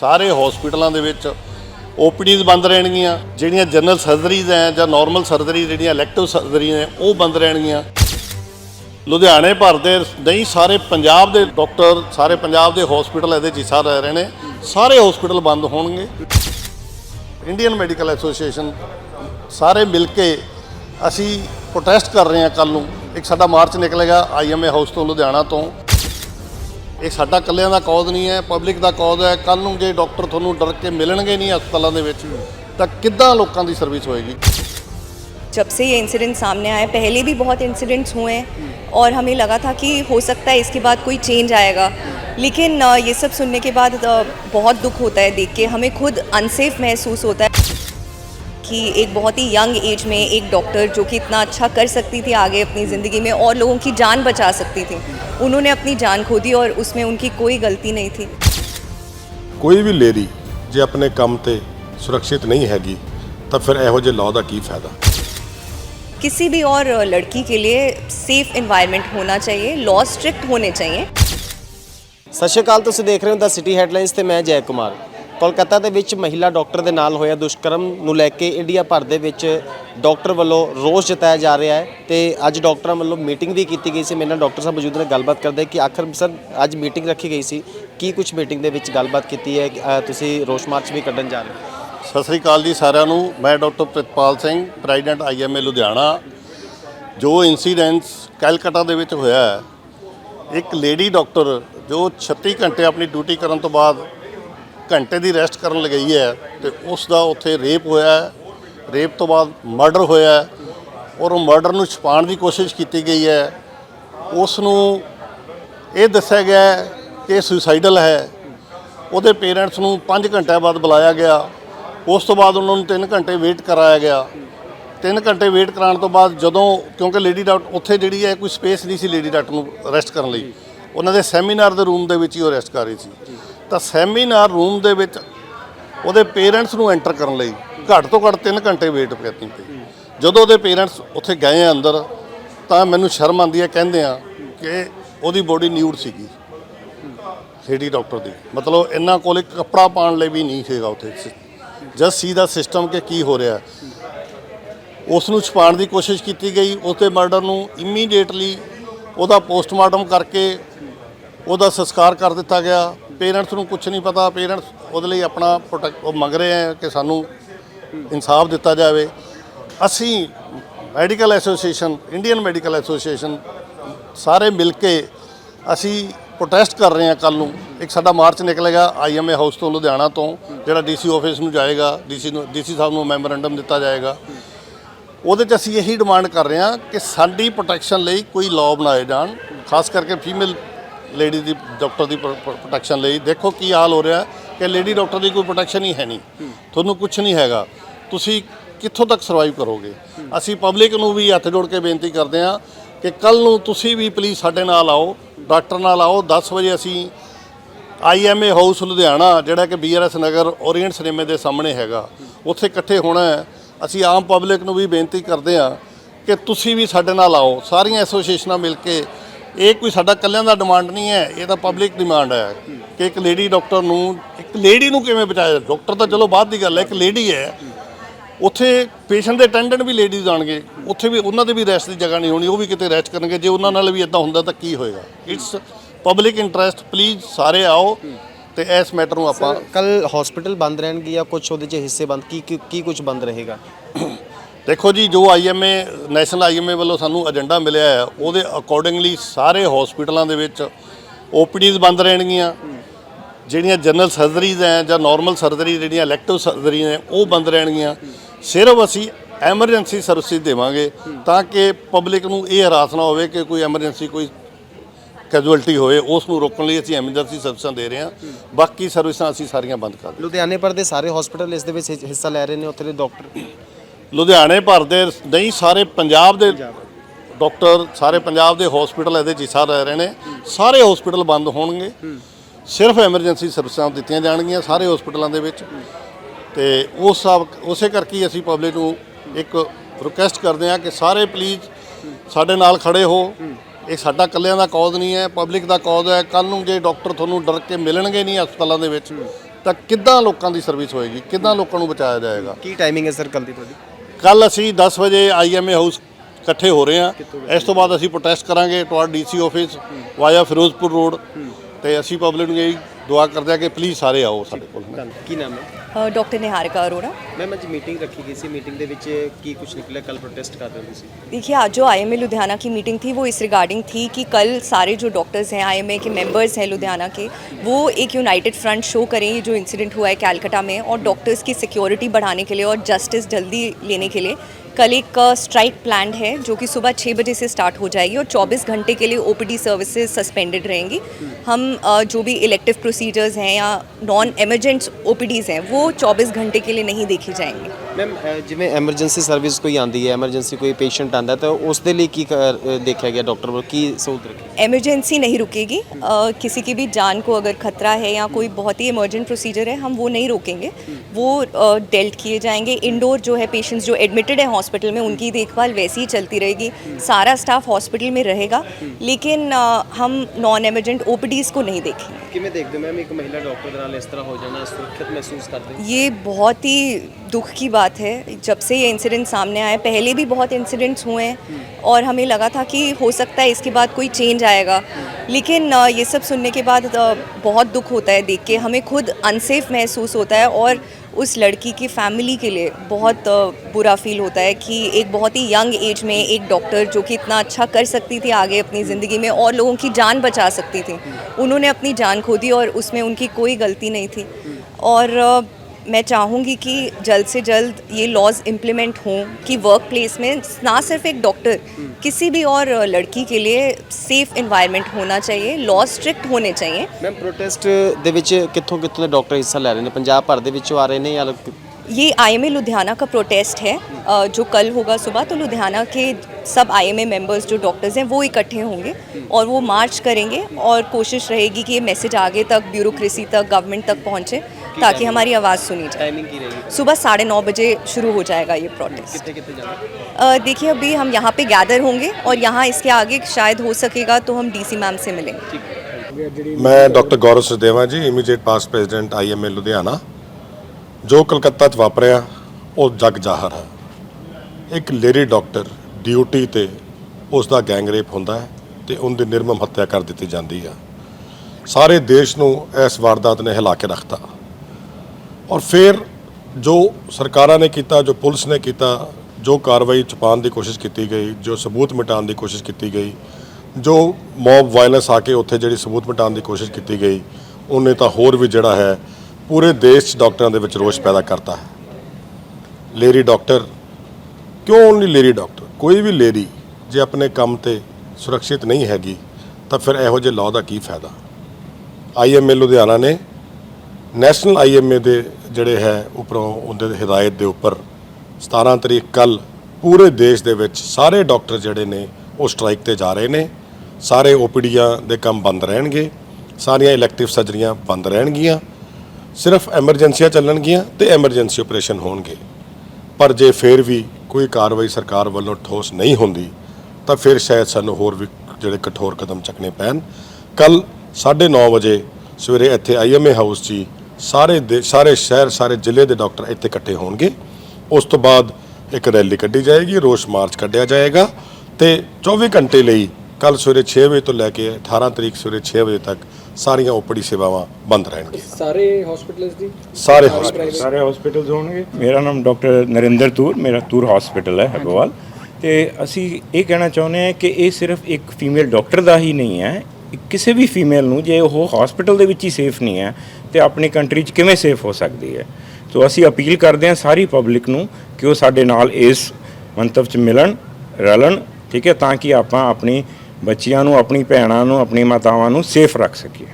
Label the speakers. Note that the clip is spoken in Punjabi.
Speaker 1: ਸਾਰੇ ਹਸਪੀਟਲਾਂ ਦੇ ਵਿੱਚ ਓਪੀਡੀਜ਼ ਬੰਦ ਰਹਿਣਗੀਆਂ, ਜਿਹੜੀਆਂ ਜਨਰਲ ਸਰਜਰੀਜ਼ ਹੈ ਜਾਂ ਨਾਰਮਲ ਸਰਜਰੀ ਜਿਹੜੀਆਂ ਇਲੈਕਟਿਵ ਸਰਜਰੀ ਨੇ ਉਹ ਬੰਦ ਰਹਿਣਗੀਆਂ। ਲੁਧਿਆਣੇ ਭਰ ਦੇ ਨਹੀਂ, ਸਾਰੇ ਪੰਜਾਬ ਦੇ ਡਾਕਟਰ ਸਾਰੇ ਪੰਜਾਬ ਦੇ ਹਸਪੀਟਲ ਇਹਦੇ 'ਚ ਹਿੱਸਾ ਲੈ ਰਹੇ ਨੇ। ਸਾਰੇ ਹਸਪੀਟਲ ਬੰਦ ਹੋਣਗੇ। ਇੰਡੀਅਨ ਮੈਡੀਕਲ ਐਸੋਸੀਏਸ਼ਨ ਸਾਰੇ ਮਿਲ ਕੇ ਅਸੀਂ ਪ੍ਰੋਟੈਸਟ ਕਰ ਰਹੇ ਹਾਂ ਕੱਲ ਨੂੰ। ਇੱਕ ਸਾਡਾ ਮਾਰਚ ਨਿਕਲੇਗਾ ਆਈਐਮਏ ਹਾਊਸ ਤੋਂ, ਲੁਧਿਆਣਾ ਤੋਂ। ਇਹ ਸਾਡਾ ਇਕੱਲਿਆਂ ਦਾ ਕੌਜ਼ ਨਹੀਂ ਹੈ ਪਬਲਿਕ ਦਾ ਕੌਜ਼ ਹੈ ਕੱਲ ਨੂੰ ਜੇ ਡਾਕਟਰ ਤੁਹਾਨੂੰ ਡਰ ਕੇ ਮਿਲਣਗੇ ਨਹੀਂ ਹਸਪਤਾਲਾਂ ਦੇ ਵਿੱਚ ਤਾਂ ਕਿੱਦਾਂ ਲੋਕਾਂ ਦੀ ਸਰਵਿਸ ਹੋਏਗੀ
Speaker 2: जब से ये इंसिडेंट सामने आए पहले भी बहुत इंसिडेंट्स हुए हैं और हमें लगा था कि हो सकता है इसके बाद कोई चेंज आएगा लेकिन अ, ये सब सुनने के बाद अ, बहुत दुख होता है देख के हमें खुद अनसेफ महसूस होता है कि एक बहुत ही यंग एज में एक डॉक्टर जो कि इतना अच्छा कर सकती थी आगे अपनी ज़िंदगी में और लोगों की जान बचा सकती थी उन्होंने अपनी जान खो दी और उसमें उनकी कोई गलती नहीं थी
Speaker 3: ਕੋਈ ਵੀ ਲੇਡੀ ਜੇ ਆਪਣੇ ਕੰਮ ਤੇ ਸੁਰੱਖਿਅਤ ਨਹੀਂ ਹੈਗੀ ਤਾਂ ਫਿਰ ਇਹੋ ਜਿਹੇ ਲਾਅ ਦਾ ਕੀ ਫਾਇਦਾ
Speaker 2: किसी भी और लड़की के लिए सेफ इन्वायरमेंट होना चाहिए लॉ स्ट्रिक्ट होने चाहिए
Speaker 4: ਸਤਿ ਸ਼੍ਰੀ ਅਕਾਲ ਤੁਸੀਂ ਦੇਖ ਰਹੇ ਹੋ ਦਾ ਸਿਟੀ ਹੈਡਲਾਈਨਸ ਤੇ ਮੈਂ ਜੈ ਕੁਮਾਰ ਕੋਲਕਾਤਾ ਦੇ ਵਿੱਚ ਮਹਿਲਾ ਡਾਕਟਰ ਦੇ ਨਾਲ ਹੋਇਆ ਦੁਸ਼ਕਰਮ ਨੂੰ ਲੈ ਕੇ ਇੰਡੀਆ ਭਰ ਦੇ ਵਿੱਚ ਡਾਕਟਰ ਵੱਲੋਂ ਰੋਸ ਜਤਾਇਆ ਜਾ ਰਿਹਾ ਹੈ ਤੇ ਅੱਜ ਡਾਕਟਰਾਂ ਵੱਲੋਂ ਮੀਟਿੰਗ ਵੀ ਕੀਤੀ ਗਈ ਸੀ। ਮੇਰੇ ਨਾਲ ਡਾਕਟਰ ਸਾਹਿਬ ਮੌਜੂਦ ਨੇ, ਗੱਲਬਾਤ ਕਰਦੇ ਕਿ ਆਖਰ ਸਰ ਅੱਜ ਮੀਟਿੰਗ ਰੱਖੀ ਗਈ ਸੀ। ਕੀ ਕੁਝ ਮੀਟਿੰਗ ਦੇ ਵਿੱਚ ਗੱਲਬਾਤ ਕੀਤੀ ਹੈ? ਤੁਸੀਂ ਰੋਸ ਮਾਰਚ ਵੀ ਕੱਢਣ ਜਾ ਰਹੇ ਹੋ।
Speaker 1: ਸਤਿ ਸ੍ਰੀ ਅਕਾਲ ਜੀ ਸਾਰਿਆਂ ਨੂੰ। ਮੈਂ doctor Pritpal Singh, president IMA Ludhiana. ਜੋ ਇਨਸੀਡੈਂਟਸ ਕੈਲਕਟਾ ਦੇ ਵਿੱਚ ਹੋਇਆ ਹੈ, ਇੱਕ ਲੇਡੀ ਡਾਕਟਰ ਜੋ 36 ਘੰਟੇ ਆਪਣੀ ਡਿਊਟੀ ਕਰਨ ਤੋਂ ਬਾਅਦ ਘੰਟੇ ਦੀ ਰੈਸਟ ਕਰਨ ਲਗਈ ਹੈ ਤੇ ਉਸ ਦਾ ਉੱਥੇ ਰੇਪ ਹੋਇਆ ਹੈ। ਰੇਪ ਤੋਂ ਬਾਅਦ ਮਰਡਰ ਹੋਇਆ ਹੈ ਔਰ ਉਹ ਮਰਡਰ ਨੂੰ ਛੁਪਾਉਣ ਦੀ ਕੋਸ਼ਿਸ਼ ਕੀਤੀ ਗਈ ਹੈ। ਉਸ ਨੂੰ ਇਹ ਦੱਸਿਆ ਗਿਆ ਕਿ ਸੁਸਾਈਡਲ ਹੈ। ਉਹਦੇ ਪੇਰੈਂਟਸ ਨੂੰ 5 ਘੰਟਿਆਂ ਬਾਅਦ ਬੁਲਾਇਆ ਗਿਆ। ਉਸ ਤੋਂ ਬਾਅਦ ਉਹਨਾਂ ਨੂੰ 3 ਘੰਟੇ ਵੇਟ ਕਰਾਇਆ ਗਿਆ। 3 ਘੰਟੇ ਵੇਟ ਕਰਾਉਣ ਤੋਂ ਬਾਅਦ ਜਦੋਂ, ਕਿਉਂਕਿ ਲੇਡੀ ਡਾਕਟਰ ਉੱਥੇ ਜਿਹੜੀ ਹੈ ਕੋਈ ਸਪੇਸ ਨਹੀਂ ਸੀ ਲੇਡੀ ਡਾਕਟਰ ਨੂੰ ਰੈਸਟ ਕਰਨ ਲਈ। ਉਹਨਾਂ ਦੇ ਸੈਮੀਨਾਰ ਦੇ ਰੂਮ ਦੇ ਵਿੱਚ ਹੀ ਉਹ ਰੈਸਟ ਕਰ ਰਹੀ ਸੀ। ਤਾਂ ਸੈਮੀਨਾਰ ਰੂਮ ਦੇ ਵਿੱਚ ਉਹਦੇ ਪੇਰੈਂਟਸ ਨੂੰ ਐਂਟਰ ਕਰਨ ਲਈ ਘੱਟ ਤੋਂ ਘੱਟ 3 ਘੰਟੇ ਵੇਟ ਕਰਨੀ ਪਈ। ਜਦੋਂ ਉਹਦੇ ਪੇਰੈਂਟਸ ਉੱਥੇ ਗਏ ਆ ਅੰਦਰ, ਤਾਂ ਮੈਨੂੰ ਸ਼ਰਮ ਆਉਂਦੀ ਹੈ, ਕਹਿੰਦੇ ਆ ਕਿ ਉਹਦੀ ਬੋਡੀ ਨਿਊਡ ਸੀਗੀ। ਲੇਡੀ ਡਾਕਟਰ ਦੀ। ਮਤਲਬ ਇਹਨਾਂ ਕੋਲ ਇੱਕ ਕੱਪੜਾ ਪਾਉਣ ਲਈ ਵੀ ਨਹੀਂ ਸੀਗਾ ਉੱਥੇ। ਜਸਟ ਸੀ ਦਾ ਸਿਸਟਮ ਕਿ ਕੀ ਹੋ ਰਿਹਾ। ਉਸ ਨੂੰ ਛੁਪਾਉਣ ਦੀ ਕੋਸ਼ਿਸ਼ ਕੀਤੀ ਗਈ। ਉਸਦੇ ਮਰਡਰ ਨੂੰ ਇਮੀਡੀਏਟਲੀ ਉਹਦਾ ਪੋਸਟਮਾਰਟਮ ਕਰਕੇ ਉਹਦਾ ਸੰਸਕਾਰ ਕਰ ਦਿੱਤਾ ਗਿਆ। ਪੇਰੈਂਟਸ ਨੂੰ ਕੁਝ ਨਹੀਂ ਪਤਾ, ਪੇਰੈਂਟਸ ਉਹਦੇ ਲਈ ਆਪਣਾ ਪ੍ਰੋਟੈਕਟ ਉਹ ਮੰਗ ਰਹੇ ਆ ਕਿ ਸਾਨੂੰ ਇਨਸਾਫ ਦਿੱਤਾ ਜਾਵੇ। ਅਸੀਂ medical association, Indian medical association ਸਾਰੇ ਮਿਲ ਕੇ ਅਸੀਂ ਪ੍ਰੋਟੈਸਟ ਕਰ ਰਹੇ ਹਾਂ ਕੱਲ ਨੂੰ। ਇੱਕ ਸਾਡਾ ਮਾਰਚ ਨਿਕਲੇਗਾ ਆਈਐਮਏ ਹਾਊਸ ਤੋਂ ਲੁਧਿਆਣਾ ਤੋਂ, ਜਿਹੜਾ ਡੀਸੀ ਆਫਿਸ ਨੂੰ ਜਾਏਗਾ ਡੀਸੀ ਨੂੰ ਡੀਸੀ ਸਾਹਿਬ ਨੂੰ ਮੈਮੋਰੈਂਡਮ ਦਿੱਤਾ ਜਾਏਗਾ। ਉਹਦੇ 'ਚ ਅਸੀਂ ਇਹੀ ਡਿਮਾਂਡ ਕਰ ਰਹੇ ਹਾਂ ਕਿ ਸਾਡੀ ਪ੍ਰੋਟੈਕਸ਼ਨ ਲਈ ਕੋਈ ਲਾਅ ਬਣਾਏ ਜਾਣ, ਖਾਸ ਕਰਕੇ ਫੀਮੇਲ ਲੇਡੀ ਦੀ ਡਾਕਟਰ ਦੀ ਪ੍ਰੋਟੈਕਸ਼ਨ ਲਈ। ਦੇਖੋ ਕੀ ਹਾਲ ਹੋ ਰਿਹਾ ਕਿ ਲੇਡੀ ਡਾਕਟਰ ਦੀ ਕੋਈ ਪ੍ਰੋਟੈਕਸ਼ਨ ਹੀ ਹੈ ਨਹੀਂ। ਤੁਹਾਨੂੰ ਕੁਝ ਨਹੀਂ ਹੈਗਾ। ਤੁਸੀਂ ਕਿੱਥੋਂ ਤੱਕ ਸਰਵਾਈਵ ਕਰੋਗੇ? ਅਸੀਂ ਪਬਲਿਕ ਨੂੰ ਵੀ ਹੱਥ ਜੋੜ ਕੇ ਬੇਨਤੀ ਕਰਦੇ ਹਾਂ ਕਿ ਕੱਲ ਨੂੰ ਤੁਸੀਂ ਵੀ ਪਲੀਜ਼ ਸਾਡੇ ਨਾਲ ਆਓ ਡਾਕਟਰ ਨਾਲ ਆਓ। 10 ਵਜੇ ਅਸੀਂ ਆਈਐਮਏ ਹਾਊਸ ਲੁਧਿਆਣਾ, ਜਿਹੜਾ ਕਿ ਬੀਆਰਐਸ ਨਗਰ ਓਰੀਐਂਟ ਸਿਨੇਮੇ ਦੇ ਸਾਹਮਣੇ ਹੈਗਾ। ਉੱਥੇ ਇਕੱਠੇ ਹੋਣਾ ਹੈ। ਅਸੀਂ ਆਮ ਪਬਲਿਕ ਨੂੰ ਵੀ ਬੇਨਤੀ ਕਰਦੇ ਹਾਂ ਕਿ ਤੁਸੀਂ ਵੀ ਸਾਡੇ ਨਾਲ ਆਓ। ਸਾਰੀਆਂ ਐਸੋਸੀਏਸ਼ਨਾਂ ਮਿਲ ਕੇ ਇਹ ਕੋਈ ਸਾਡਾ ਇਕੱਲਿਆਂ ਦਾ ਡਿਮਾਂਡ ਨਹੀਂ ਹੈ, ਇਹ ਤਾਂ ਪਬਲਿਕ ਡਿਮਾਂਡ ਹੈ ਕਿ ਇੱਕ ਲੇਡੀ ਡਾਕਟਰ ਨੂੰ, ਇੱਕ ਲੇਡੀ ਨੂੰ ਕਿਵੇਂ ਬਚਾਇਆ ਡਾਕਟਰ ਤਾਂ ਚਲੋ ਬਾਅਦ ਦੀ ਗੱਲ ਹੈ, ਇੱਕ ਲੇਡੀ ਹੈ। ਉੱਥੇ ਪੇਸ਼ੈਂਟ ਦੇ ਅਟੈਂਡੈਂਟ ਵੀ ਲੇਡੀਜ਼ ਆਣਗੇ ਉੱਥੇ ਵੀ ਉਹਨਾਂ ਦੇ ਵੀ ਰੈਸਟ ਦੀ ਜਗ੍ਹਾ ਨਹੀਂ ਹੋਣੀ, ਉਹ ਵੀ ਕਿਤੇ ਰੈਸਟ ਕਰਨਗੇ। ਜੇ ਉਹਨਾਂ ਨਾਲ ਵੀ ਇਦਾਂ ਹੁੰਦਾ ਤਾਂ ਕੀ ਹੋਏਗਾ? ਇਟਸ ਪਬਲਿਕ ਇੰਟਰਸਟ ਪਲੀਜ਼ ਸਾਰੇ ਆਓ ਤੇ ਇਸ ਮੈਟਰ ਨੂੰ ਆਪਾਂ
Speaker 4: ਕੱਲ ਹਸਪੀਟਲ ਬੰਦ ਰਹਿਣਗੇ ਜਾਂ ਕੁਝ ਉਹਦੇ 'ਚ ਹਿੱਸੇ ਬੰਦ, ਕੀ ਕੀ- ਕੀ ਕੁਝ ਬੰਦ ਰਹੇਗਾ?
Speaker 1: ਦੇਖੋ ਜੀ, ਜੋ ਆਈਐਮਏ ਨੈਸ਼ਨਲ ਆਈਐਮਏ ਵੱਲੋਂ ਸਾਨੂੰ ਏਜੰਡਾ ਮਿਲਿਆ ਹੈ, ਉਹਦੇ ਅਕੋਰਡਿੰਗਲੀ ਸਾਰੇ ਹਸਪੀਟਲਾਂ ਦੇ ਵਿੱਚ ਓਪੀਡੀਜ਼ ਬੰਦ ਰਹਿਣਗੀਆਂ। ਜਿਹੜੀਆਂ ਜਨਰਲ ਸਰਜਰੀਜ਼ ਹੈ ਜਾਂ ਨਾਰਮਲ ਸਰਜਰੀ ਜਿਹੜੀਆਂ ਇਲੈਕਟਿਵ ਸਰਜਰੀ ਨੇ, ਉਹ ਬੰਦ ਰਹਿਣਗੀਆਂ। ਸਿਰਫ ਅਸੀਂ ਐਮਰਜੈਂਸੀ ਸਰਵਿਸਿਜ਼ ਦੇਵਾਂਗੇ ਤਾਂ ਕਿ ਪਬਲਿਕ ਨੂੰ ਇਹ ਹਰਾਸ ਨਾ ਹੋਵੇ ਕਿ ਕੋਈ ਐਮਰਜੈਂਸੀ ਕੋਈ ਕੈਜੂਅਲਟੀ ਹੋਵੇ, ਉਸ ਨੂੰ ਰੋਕਣ ਲਈ ਅਸੀਂ ਐਮਰਜੈਂਸੀ ਸਰਵਿਸਾਂ ਦੇ ਰਹੇ ਹਾਂ। ਬਾਕੀ ਸਰਵਿਸਾਂ ਅਸੀਂ ਸਾਰੀਆਂ ਬੰਦ ਕਰ
Speaker 4: ਲੁਧਿਆਣੇ ਭਰ ਦੇ ਸਾਰੇ ਹਸਪੀਟਲ ਇਸ ਦੇ ਵਿੱਚ ਹਿੱਸਾ ਲੈ ਰਹੇ ਨੇ, ਉੱਥੇ ਦੇ ਡਾਕਟਰ
Speaker 1: ਲੁਧਿਆਣੇ ਭਰ ਦੇ ਨਹੀਂ ਸਾਰੇ ਪੰਜਾਬ ਦੇ ਡਾਕਟਰ ਸਾਰੇ ਪੰਜਾਬ ਦੇ ਹਸਪੀਟਲ ਇਹਦੇ 'ਚ ਹਿੱਸਾ ਲੈ ਰਹੇ ਨੇ। ਸਾਰੇ ਹਸਪੀਟਲ ਬੰਦ ਹੋਣਗੇ। ਸਿਰਫ ਐਮਰਜੈਂਸੀ ਸਰਵਿਸਾਂ ਦਿੱਤੀਆਂ ਜਾਣਗੀਆਂ ਸਾਰੇ ਹਸਪੀਟਲਾਂ ਦੇ ਵਿੱਚ। ਤੇ ਉਸ ਸਭ ਉਸੇ ਕਰਕੇ ਅਸੀਂ ਪਬਲਿਕ ਨੂੰ ਇੱਕ ਰਿਕੁਐਸਟ ਕਰਦੇ ਹਾਂ ਕਿ ਸਾਰੇ ਪਲੀਜ਼ ਸਾਡੇ ਨਾਲ ਖੜੇ ਹੋ। ਇਹ ਸਾਡਾ ਇਕੱਲਿਆਂ ਦਾ ਕੌਜ਼ ਨਹੀਂ ਹੈ ਪਬਲਿਕ ਦਾ ਕੌਜ਼ ਹੈ। ਕੱਲ ਨੂੰ ਜੇ ਡਾਕਟਰ ਤੁਹਾਨੂੰ ਡਰ ਕੇ ਮਿਲਣਗੇ ਨਹੀਂ ਹਸਪਤਾਲਾਂ ਦੇ ਵਿੱਚ ਤਾਂ ਕਿੱਦਾਂ ਲੋਕਾਂ ਦੀ ਸਰਵਿਸ ਹੋਏਗੀ? ਕਿੱਦਾਂ ਲੋਕਾਂ ਨੂੰ ਬਚਾਇਆ ਜਾਏਗਾ?
Speaker 4: ਕੀ ਟਾਈਮਿੰਗ ਹੈ ਸਰ ਕੱਲ ਦੀ ਤੁਹਾਡੀ?
Speaker 1: ਕੱਲ ਅਸੀਂ 10 ਵਜੇ ਆਈਐਮਏ ਹਾਊਸ ਇਕੱਠੇ ਹੋ ਰਹੇ ਹਾਂ। ਇਸ ਤੋਂ ਬਾਅਦ ਅਸੀਂ ਪ੍ਰੋਟੈਸਟ ਕਰਾਂਗੇ। Toward DC office via Firozpur road ਤੇ ਅਸੀਂ ਪਬਲਿਕ ਨੂੰ ਇਹ ਦੁਆ ਕਰਦੇ ਹਾਂ ਕਿ ਪਲੀਜ਼ ਸਾਰੇ ਆਓ ਸਾਡੇ ਕੋਲ
Speaker 4: ਕੀ ਨਾਮ ਹੈ
Speaker 2: डॉक्टर निहारिका अरोड़ा
Speaker 4: ਮੈਮ ਅੱਜ ਮੀਟਿੰਗ ਰੱਖੀ ਗਈ ਸੀ ਮੀਟਿੰਗ ਦੇ ਵਿੱਚ ਕੀ ਕੁਝ ਨਿਕਲਿਆ ਕੱਲ ਪ੍ਰੋਟੈਸਟ ਕਰ ਰਹੇ ਸੀ
Speaker 2: देखिए आज जो आईएमए लुधियाना की मीटिंग थी वो इस रिगार्डिंग थी कि कल सारे जो डॉक्टर्स हैं आईएमए के मेंबर्स हैं लुधियाना के वो एक यूनाइटेड फ्रंट शो करें ये जो इंसिडेंट हुआ है कैलकाटा में और डॉक्टर्स की सिक्योरिटी बढ़ाने के लिए और जस्टिस जल्दी लेने के लिए कल एक स्ट्राइक प्लान है, जो कि सुबह छः बजे से स्टार्ट हो जाएगी और 24 घंटे के लिए ओपीडी सर्विसेज़ सस्पेंडेड रहेंगी। हम जो भी इलेक्टिव प्रोसीजर्स हैं या नॉन एमरजेंट ओपीडीज़ हैं, वो 24 घंटे के लिए नहीं देखी जाएँगी।
Speaker 4: ਮੈਮ ਜਿਵੇਂ ਐਮਰਜੈਂਸੀ ਸਰਵਿਸ ਕੋਈ ਆਂਦੀ ਹੈ ਐਮਰਜੈਂਸੀ ਕੋਈ ਪੇਸ਼ੈਂਟ ਆਂਦਾ ਤਾਂ ਉਸ ਦੇ ਲਈ ਕੀ ਕਰ- ਅ, ਦੇਖਿਆ ਗਿਆ ਡਾਕਟਰ ਵੱਲੋਂ ਕੀ ਸਹੂਲਤ ਰੱਖੀ
Speaker 2: इमरजेंसी नहीं रुकेगी अ, किसी की भी जान को अगर खतरा है या कोई बहुत ही इमरजेंट प्रोसीजर है हम वो नहीं रोकेंगे वो डेल्ट किए जाएंगे इंडोर जो है पेशेंट्स जो एडमिटेड है हॉस्पिटल में उनकी देखभाल वैसी ही चलती रहेगी सारा स्टाफ हॉस्पिटल में रहेगा लेकिन अ, हम नॉन एमरजेंट ओपीडीज़ को नहीं देखेंगे
Speaker 4: ਕਿਵੇਂ ਦੇਖਦੇ ਹੋ ਮੈਮ ਇੱਕ ਮਹਿਲਾ ਡਾਕਟਰ ਦੇ ਨਾਲ ਇਸ ਤਰ੍ਹਾਂ ਹੋ ਜਾਣਾ ਸੁਰੱਖਿਅਤ ਮਹਿਸੂਸ ਕਰਦੇ ਹੋ
Speaker 2: ये बहुत ही दुख की बात है, जब से ये इंसिडेंट सामने आए पहले भी बहुत इंसिडेंट्स हुए हैं और हमें लगा था कि हो सकता है इसके बाद कोई चेंज आएगा। लेकिन ये सब सुनने के बाद बहुत दुख होता है देख के, हमें खुद अनसेफ महसूस होता है और उस लड़की की फैमिली के लिए बहुत बुरा फील होता है कि एक बहुत ही यंग एज में एक डॉक्टर जो कि इतना अच्छा कर सकती थी आगे अपनी ज़िंदगी में और लोगों की जान बचा सकती थी, उन्होंने अपनी जान खो दी और उसमें उनकी कोई गलती नहीं थी। और मैं चाहूँगी कि जल्द से जल्द ये लॉज इम्प्लीमेंट हों कि वर्क प्लेस में ना सिर्फ एक डॉक्टर किसी भी और लड़की के लिए सेफ इन्वायरमेंट होना चाहिए लॉ स्ट्रिक्ट होने चाहिए
Speaker 4: ਮੈਮ ਪ੍ਰੋਟੈਸਟ ਦੇ ਵਿੱਚ ਕਿੱਥੋਂ ਕਿੱਥੋਂ ਦੇ ਡਾਕਟਰ ਹਿੱਸਾ ਲੈ ਰਹੇ ਨੇ ਪੰਜਾਬ ਭਰ ਦੇ ਵਿੱਚੋਂ ਆ ਰਹੇ ਨੇ ਜਾਂ ਅਲੱਗ-
Speaker 2: ये आईएमए लुधियाना का प्रोटेस्ट है अ, जो कल होगा सुबह तो लुधियाना के सब आईएमए मेंबर्स जो डॉक्टर्स हैं वो इकट्ठे होंगे और वो मार्च करेंगे और कोशिश रहेगी कि ये मैसेज आगे तक ब्यूरोक्रेसी तक गवर्नमेंट तक पहुंचे ताकि हमारी आवाज़ सुनी जाए।
Speaker 4: टाइमिंग की रहेगी
Speaker 2: सुबह साढ़े नौ बजे शुरू हो जाएगा ये प्रोटेस्ट
Speaker 4: कितने कितने
Speaker 2: जाना? देखिए अभी हम यहाँ पे गैदर होंगे और यहाँ इसके आगे शायद हो सकेगा तो हम डीसी मैम से मिलेंगे।
Speaker 3: ਮੈਂ doctor Gaurav Sadeva ji immediate past president IMA Ludhiana ਜੋ ਕਲਕੱਤਾ 'ਚ ਵਾਪਰਿਆ ਉਹ ਜਗ ਜ਼ਾਹਰ ਹੈ ਇੱਕ ਲੇਡੀ ਡਾਕਟਰ ਡਿਊਟੀ ਤੇ ਉਸ ਦਾ ਗੈਂਗ ਰੇਪ ਹੁੰਦਾ ਹੈ ਤੇ ਉਹਦੀ ਨਿਰਮਮ ਹੱਤਿਆ ਕਰ ਦਿੱਤੀ ਜਾਂਦੀ ਆ ਸਾਰੇ ਦੇਸ਼ ਨੂੰ ਇਸ ਵਾਰਦਾਤ ਨੇ ਹਿਲਾ ਕੇ ਰੱਖਤਾ ਔਰ ਫਿਰ ਜੋ ਸਰਕਾਰਾਂ ਨੇ ਕੀਤਾ, ਜੋ ਪੁਲਿਸ ਨੇ ਕੀਤਾ, ਜੋ ਕਾਰਵਾਈ ਛਪਾਉਣ ਦੀ ਕੋਸ਼ਿਸ਼ ਕੀਤੀ ਗਈ, ਜੋ ਸਬੂਤ ਮਿਟਾਉਣ ਦੀ ਕੋਸ਼ਿਸ਼ ਕੀਤੀ ਗਈ, ਜੋ ਮੌਬ ਵਾਇਲੈਂਸ ਆ ਕੇ ਉੱਥੇ ਜਿਹੜੀ ਸਬੂਤ ਮਿਟਾਉਣ ਦੀ ਕੋਸ਼ਿਸ਼ ਕੀਤੀ ਗਈ, ਉਹਨੇ ਤਾਂ ਹੋਰ ਵੀ ਜਿਹੜਾ ਹੈ, ਪੂਰੇ ਦੇਸ਼ 'ਚ ਡਾਕਟਰਾਂ ਦੇ ਵਿੱਚ ਰੋਸ਼ ਪੈਦਾ ਕਰਤਾ ਹੈ। ਲੇਰੀ ਡਾਕਟਰ, ਕਿਉਂ ਓਨਲੀ ਲੇਰੀ ਡਾਕਟਰ? ਕੋਈ ਵੀ ਲੇਰੀ ਜੇ ਆਪਣੇ ਕੰਮ ਤੇ ਸੁਰੱਖਿਅਤ ਨਹੀਂ ਹੈਗੀ, ਤਾਂ ਫਿਰ ਇਹੋ ਜਿਹੇ ਲਾਅ ਦਾ ਕੀ ਫਾਇਦਾ? ਆਈਐਮਏ ਲੁਧਿਆਣਾ ਨੇ ਨੈਸ਼ਨਲ ਆਈਐਮਏ ਦੇ ਜਿਹੜੇ ਹੈ ਉੱਪਰੋਂ ਉਹਦੇ ਹਦਾਇਤ ਦੇ ਉੱਪਰ 17 ਤਰੀਕ ਕੱਲ ਪੂਰੇ ਦੇਸ਼ ਦੇ ਵਿੱਚ ਸਾਰੇ ਡਾਕਟਰ ਜਿਹੜੇ ਨੇ ਉਹ ਸਟ੍ਰਾਈਕ ਤੇ ਜਾ ਰਹੇ ਨੇ। ਸਾਰੇ ਓਪੀਡੀਆਂ ਦੇ ਕੰਮ ਬੰਦ ਰਹਿਣਗੇ। ਸਾਰੀਆਂ ਇਲੈਕਟਿਵ ਸਰਜਰੀਆਂ ਬੰਦ ਰਹਿਣਗੀਆਂ। ਸਿਰਫ ਐਮਰਜੈਂਸੀਆਂ ਚੱਲਣਗੀਆਂ ਤੇ ਐਮਰਜੈਂਸੀ ਆਪਰੇਸ਼ਨ ਹੋਣਗੇ। ਪਰ ਜੇ ਫਿਰ ਵੀ ਕੋਈ ਕਾਰਵਾਈ ਸਰਕਾਰ ਵੱਲੋਂ ਠੋਸ ਨਹੀਂ ਹੁੰਦੀ, ਤਾਂ ਫਿਰ ਸ਼ਾਇਦ ਸਾਨੂੰ ਹੋਰ ਵੀ ਜਿਹੜੇ ਕਠੋਰ ਕਦਮ ਚੱਕਣੇ ਪੈਣ। ਕੱਲ 9:30 ਵਜੇ ਸਵੇਰੇ ਇੱਥੇ ਆਈਐਮਏ ਹਾਊਸ 'ਚ ਹੀ ਸਾਰੇ ਦੇ ਸਾਰੇ ਸ਼ਹਿਰ ਸਾਰੇ ਜ਼ਿਲ੍ਹੇ ਦੇ ਡਾਕਟਰ ਇੱਥੇ ਇਕੱਠੇ ਹੋਣਗੇ। ਉਸ ਤੋਂ ਬਾਅਦ ਇੱਕ ਰੈਲੀ ਕੱਢੀ ਜਾਏਗੀ ਰੋਸ ਮਾਰਚ ਕੱਢਿਆ ਜਾਏਗਾ ਤੇ 24 ਘੰਟੇ ਲਈ ਕੱਲ ਸਵੇਰੇ 6 ਵਜੇ ਤੋਂ ਲੈ ਕੇ 18 ਤਰੀਕ ਸਵੇਰੇ 6 ਵਜੇ ਤੱਕ ਸਾਰੀਆਂ ਓਪੀਡੀ ਸੇਵਾਵਾਂ ਬੰਦ ਰਹਿਣਗੀਆਂ।
Speaker 5: ਸਾਰੇ ਹਸਪੀਟਲਸ ਦੀ?
Speaker 3: ਸਾਰੇ ਹਸਪਤਾਲ
Speaker 6: ਸਾਰੇ ਹਸਪੀਟਲਸ ਹੋਣਗੇ। ਮੇਰਾ ਨਾਮ ਡਾਕਟਰ ਨਰਿੰਦਰ ਤੂਰ ਮੇਰਾ ਤੂਰ ਹਸਪੀਟਲ ਹੈ ਹਰਗੋਵਾਲ ਤੇ ਅਸੀਂ ਇਹ ਕਹਿਣਾ ਚਾਹੁੰਦੇ ਹਾਂ ਕਿ ਇਹ ਸਿਰਫ ਇੱਕ ਫੀਮੇਲ ਡਾਕਟਰ ਦਾ ਹੀ ਨਹੀਂ ਹੈ ਕਿਸੇ ਵੀ ਫੀਮੇਲ ਨੂੰ ਜੇ ਉਹ ਹਸਪੀਟਲ ਦੇ ਵਿੱਚ ਹੀ ਸੇਫ ਨਹੀਂ ਹੈ, ਤੇ ਆਪਣੀ ਕੰਟਰੀ 'ਚ ਕਿਵੇਂ ਸੇਫ ਹੋ ਸਕਦੀ ਹੈ? ਸੋ ਅਸੀਂ ਅਪੀਲ ਕਰਦੇ ਹਾਂ ਸਾਰੀ ਪਬਲਿਕ ਨੂੰ ਕਿ ਉਹ ਸਾਡੇ ਨਾਲ ਇਸ ਮੰਤਵ 'ਚ ਮਿਲਣ, ਰਲਣ, ਠੀਕ ਹੈ, ਤਾਂ ਕਿ ਆਪਾਂ ਆਪਣੀ ਬੱਚੀਆਂ ਨੂੰ, ਆਪਣੀ ਭੈਣਾਂ ਨੂੰ, ਆਪਣੀ ਮਾਤਾਵਾਂ ਨੂੰ ਸੇਫ ਰੱਖ ਸਕੀਏ।